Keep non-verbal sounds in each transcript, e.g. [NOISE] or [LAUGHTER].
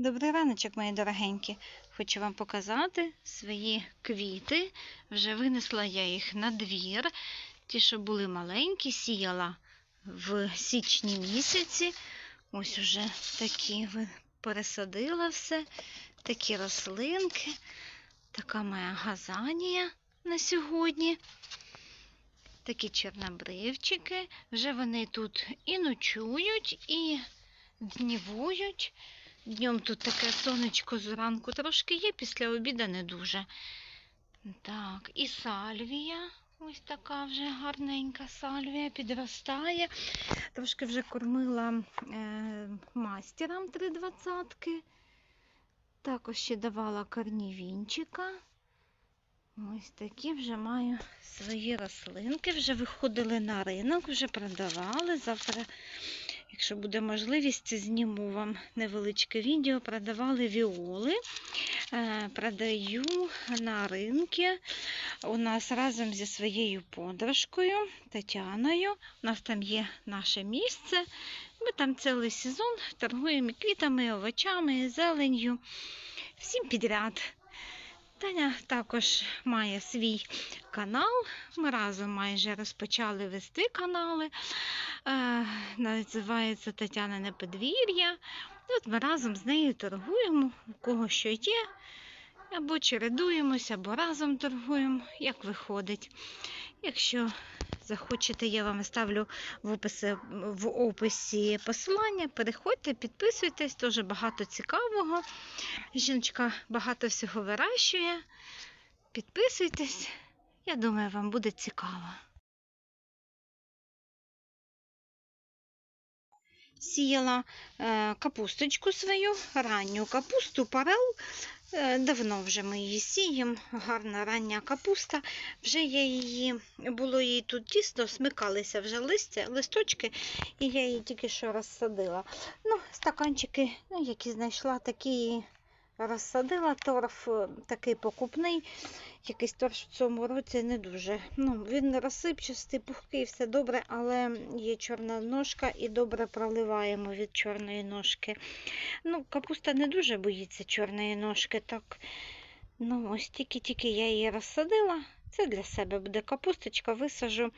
Добрий раночок, мої дорогенькі. Хочу вам показати свої квіти. Вже винесла я їх на двір. Ті, що були маленькі, сіяла в січні місяці. Ось уже такі пересадила все. Такі рослинки. Така моя газанія на сьогодні. Такі чорнобривчики. Вже вони тут і ночують, і днівують. Днем тут таке сонечко зранку трошки є, після обіду не дуже. Так, і сальвія. Ось така вже гарненька сальвія підростає. Трошки вже кормила е, мастерам три двадцятки. Також ще давала корнівінчика. Ось такі вже маю свої рослинки. Вже виходили на ринок, вже продавали. Завтра, якщо буде можливість, зніму вам невеличке відео. Продавали віоли. Е, Продаю на ринку. У нас разом зі своєю подружкою Тетяною. У нас там є наше місце. Ми там цілий сезон торгуємо квітами, овочами, зеленью. Всім підряд. Таня також має свій канал. Ми разом майже розпочали вести канали. Е, називається Тетянине подвір'я. От ми разом з нею торгуємо, у кого що є. Або чередуємося, або разом торгуємо, як виходить. Якщо захочете, я вам ставлю в описі, в описі посилання. Переходьте, підписуйтесь, дуже багато цікавого. Жіночка багато всього вирощує. Підписуйтесь, я думаю, вам буде цікаво. Сіяла е, капусточку свою, ранню капусту, парел. Е, Давно вже ми її сіємо, гарна рання капуста. Вже я її, було її тут тісно, смикалися вже листя, листочки, і я її тільки що розсадила. Ну, стаканчики, ну, які знайшла, такі розсадила. Торф е, такий покупний. Якийсь торф в цьому році не дуже. Ну, він розсипчастий, пухкий, все добре, але є чорна ножка і добре проливаємо від чорної ножки. Ну, капуста не дуже боїться чорної ножки. Так, ну, ось тільки-тільки я її розсадила. Це для себе буде капусточка, висажу.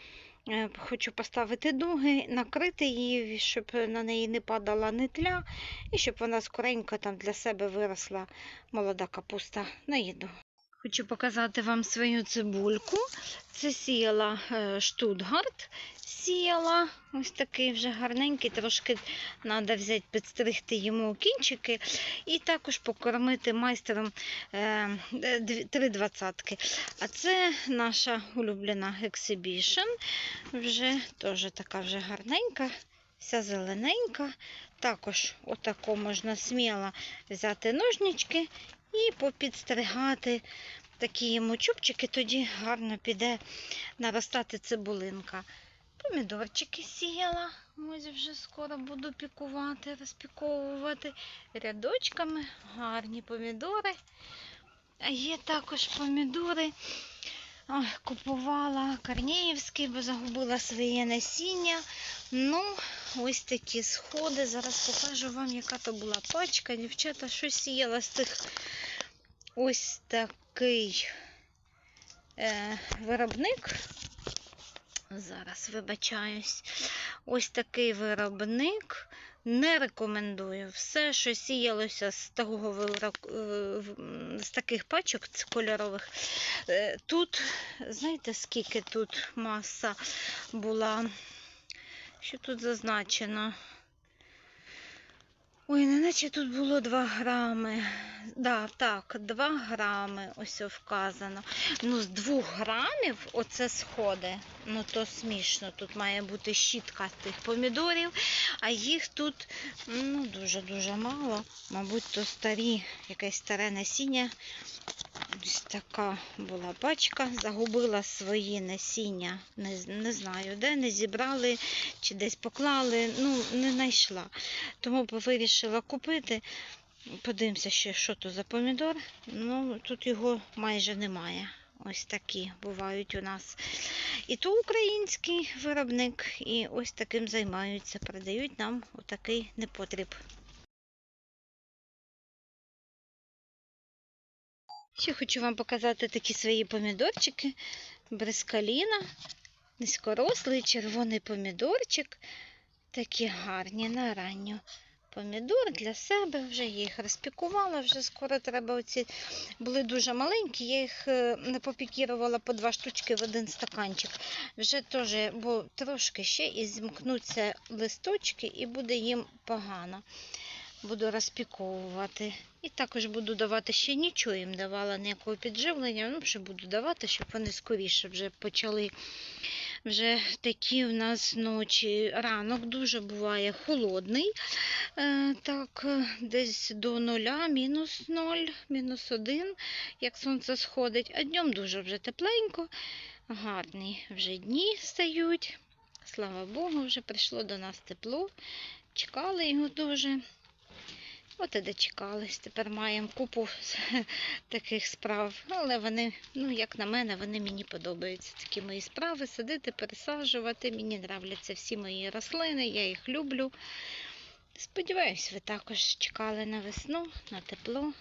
Е, Хочу поставити дуги, накрити її, щоб на неї не падала нитля, і щоб вона скоренько там для себе виросла молода капуста на їду. Хочу показати вам свою цибульку. Це сіяла е, Штутгарт. Сіяла ось такий вже гарненький, трошки треба взяти, підстригти йому кінчики і також покормити майстером е, дві- три двадцятки. А це наша улюблена ексибішн. Вже теж така вже гарненька, вся зелененька. Також отако можна сміло взяти ножнички і попідстригати такі йому чубчики, тоді гарно піде наростати цибулинка. Помідорчики сіяла, ось вже скоро буду пікувати, розпіковувати рядочками. Гарні помідори. А є також помідори. Ой, купувала Корнеївський, бо загубила своє насіння. Ну, ось такі сходи. Зараз покажу вам, яка то була пачка. Дівчата, що сіяла з тих ось такий е, виробник. Зараз вибачаюсь. Ось такий виробник. Не рекомендую. Все, що сіялося з вироб- е, з таких пачок кольорових. е, Тут, знаєте, скільки тут маса була? Що тут зазначено? Ой, неначе тут було 2 грами. Да, так, 2 грами ось вказано. Ну, з 2 грамів оце сходи. Ну, то смішно. Тут має бути щітка тих помідорів, а їх тут ну, дуже-дуже мало. Мабуть, то старі, якесь старе насіння. Ось така була пачка. Загубила свої насіння. Не, не знаю, де не зібрали чи десь поклали. Ну, не знайшла. Тому вирішила купити. Подивимося ще, що то за помідор. Ну, тут його майже немає. Ось такі бувають у нас. І то український виробник, і ось таким займаються. Продають нам отакий непотріб. Ще хочу вам показати такі свої помідорчики. Брескаліна, низькорослий червоний помідорчик. Такі гарні на ранню. Помідор для себе, вже я їх розпікувала, вже скоро треба оці були дуже маленькі, я їх е, не попікірувала по два штучки в один стаканчик. Вже теж, бо трошки ще і зімкнуться листочки, і буде їм погано. Буду розпіковувати. І також буду давати ще нічого їм давала, ніякого підживлення. Ну, ще буду давати, щоб вони скоріше вже почали. Вже такі в нас ночі. Ранок дуже буває холодний. Е, так, десь до нуля, мінус 0, мінус 1, як сонце сходить. А днем дуже вже тепленько, гарні вже дні стають. Слава Богу, вже прийшло до нас тепло. Чекали його дуже. От і дочекались. Тепер маємо купу [LAUGHS] таких справ. Але вони, ну, як на мене, вони мені подобаються. Такі мої справи садити, пересаджувати. Мені нравляться всі мої рослини, я їх люблю. Сподіваюсь, ви також чекали на весну, на тепло.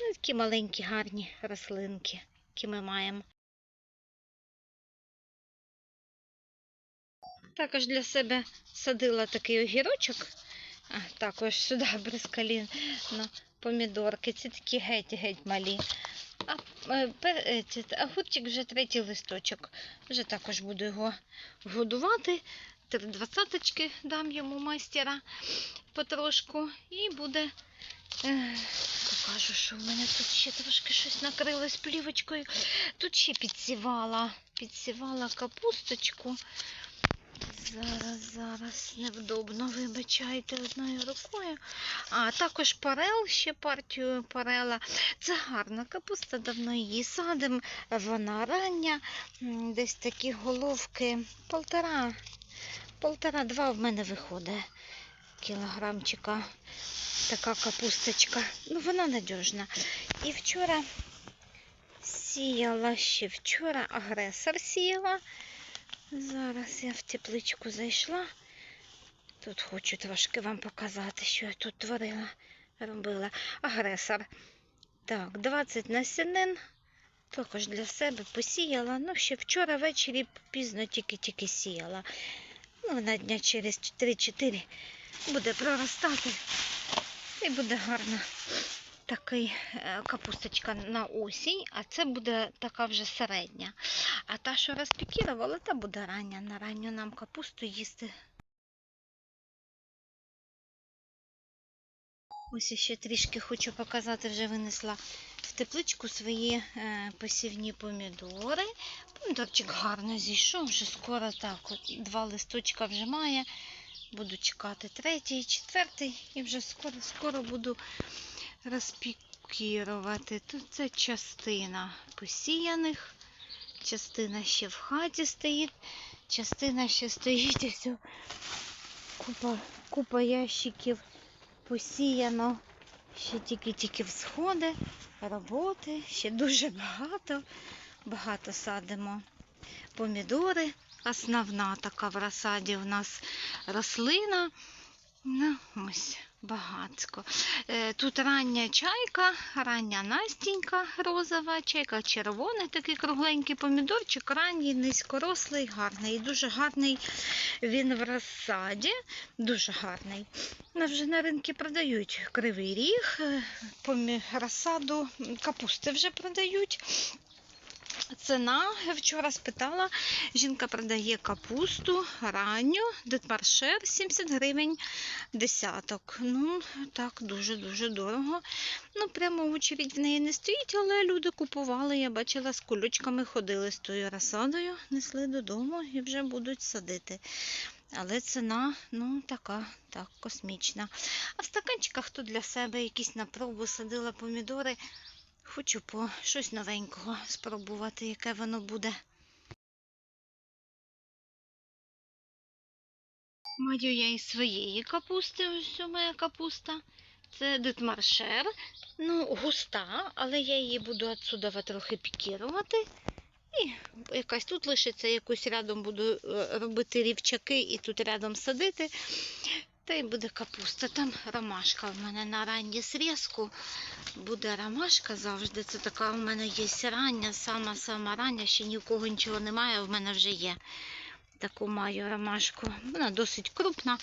Ну, такі маленькі гарні рослинки, які ми маємо. Також для себе садила такий огірочок. Також сюди [LAUGHS] брискалін на помідорки. Ці такі геть-геть малі. А, е, пер- е, огурчик вже третій листочок. Вже також буду його годувати. Три двадцяточки дам йому майстера потрошку. І буде. Е, покажу, що в мене тут ще трошки щось накрилось плівочкою. Тут ще підсівала, підсівала капусточку. Зараз, зараз, невдобно, вибачайте одною рукою. А також парел, ще партію парела. Це гарна капуста, давно її садимо. Вона рання, десь такі головки полтора, полтора-два в мене виходить кілограмчика. Така капусточка. Ну, вона надіжна. І вчора сіяла ще вчора, агресор сіяла. Зараз я в тепличку зайшла. Тут хочу трошки вам показати, що я тут творила, робила. Агресор. Так, 20 насінин. Також для себе посіяла. Ну, ще вчора ввечері пізно тільки-тільки сіяла. Ну, на дня через 3-4 буде проростати. І буде гарна такий е, капусточка на осінь, а це буде така вже середня. А та, що розпікірувала, та буде рання. На ранню нам капусту їсти. Ось ще трішки хочу показати, вже винесла в тепличку свої е, посівні помідори. Помідорчик гарно зійшов, вже скоро так, два листочка вже має. Буду чекати третій, четвертий і вже скоро скоро буду розпікірувати. Тут це частина посіяних, частина ще в хаті стоїть, частина ще стоїть ось о, купа, купа ящиків посіяно. Ще тільки-тільки всходи, роботи, ще дуже багато. Багато садимо помідори. Основна така в розсаді у нас рослина. Ну, ось багатсько. Е, Тут рання чайка, рання Настінька розова, чайка червоний, такий кругленький помідорчик, ранній, низькорослий, гарний. І дуже гарний він в розсаді. Дуже гарний. Вже на ринку продають кривий ріг, е, розсаду капусти вже продають. Ціна, вчора спитала, жінка продає капусту ранню, детмаршер 70 гривень десяток. Ну, так, дуже-дуже дорого. Ну, прямо очередь в неї не стоїть, але люди купували, я бачила, з кулючками ходили з тою розсадою, несли додому і вже будуть садити. Але ціна, ну, така, так, космічна. А в стаканчиках то для себе якісь на пробу садила помідори. Хочу по щось новенького спробувати, яке воно буде. Маю я і своєї капусти, ось у моя капуста. Це дитмаршер. Ну, густа, але я її буду отсюда трохи пікірувати. І якась тут лишиться, якусь рядом буду е, робити рівчаки і тут рядом садити. Та й буде капуста. Там ромашка в мене на раннє срізку. Буде ромашка завжди. Це така у мене є рання, сама-сама рання, ще ні в кого нічого немає, в мене вже є. Таку маю ромашку. Вона досить крупна,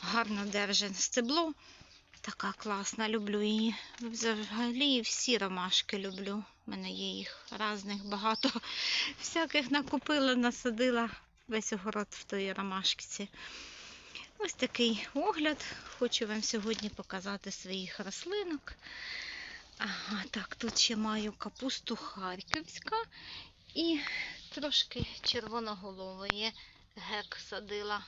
гарно держить стебло. Така класна, люблю її. Взагалі всі ромашки люблю. У мене є їх різних багато. Всяких накупила, насадила весь огород в тої ромашці. Ось такий огляд. Хочу вам сьогодні показати своїх рослинок. Ага, так, тут ще маю капусту харківська і трошки червоноголової гек садила.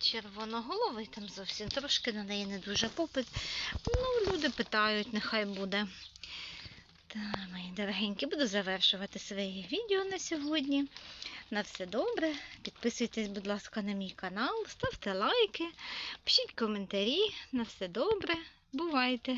Червоноголовий там зовсім трошки на неї не дуже попит. Ну, люди питають, нехай буде. Та, мої дорогенькі, буду завершувати своє відео на сьогодні. На все добре. Підписуйтесь, будь ласка, на мій канал, ставте лайки, пишіть коментарі. На все добре. Бувайте!